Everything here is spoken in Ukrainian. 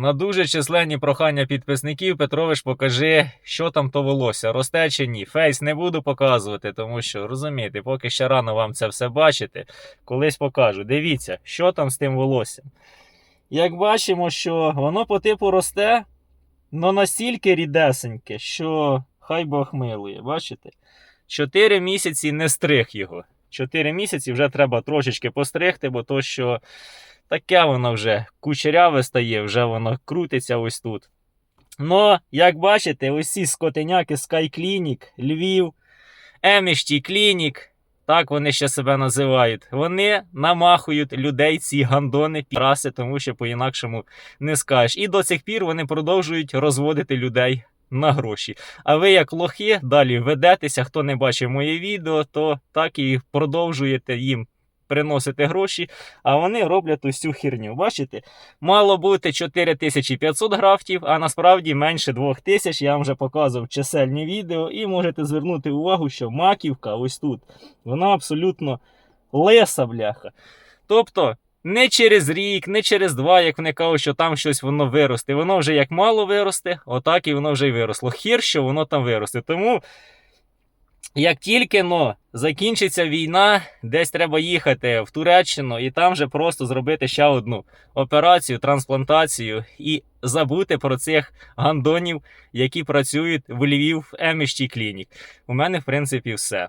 На дуже численні прохання підписників Петрович, покажи, що там то волосся, росте чи ні. Фейс не буду показувати, тому що розумієте, поки ще рано вам це все бачити. Колись покажу. Дивіться, що там з тим волоссям. Як бачимо, що воно по типу росте, але настільки рідесеньке, що хай Бог милує. Бачите? Чотири місяці не стриг його. Чотири місяці вже треба трошечки постригти, бо то, що таке воно вже кучеряве стає, вже воно крутиться ось тут. Ну, як бачите, ось ці скотиняки Sky Clinic, Львів, Емішті Клінік, так вони ще себе називають. Вони намахують людей ці гандони підраси, тому що по-інакшому не скажеш. І до цих пір вони продовжують розводити людей на гроші. А ви, як лохи, далі ведетеся. Хто не бачив моє відео, то так і продовжуєте їм приносити гроші, а вони роблять усю херню. Бачите? Мало бути 4500 графтів, а насправді менше 2000. Я вам вже показував чисельні відео, і можете звернути увагу, що маківка ось тут, вона абсолютно леса, бляха. Тобто. Не через рік, не через два, як вони кажуть, що там щось воно виросте. Воно вже як мало виросте, отак і воно вже й виросло. Хір, що воно там виросте. Тому, як тільки но закінчиться війна, десь треба їхати в Туреччину і там же просто зробити ще одну операцію, трансплантацію і забути про цих гандонів, які працюють в Львів Емішті Клінік. У мене, в принципі, все.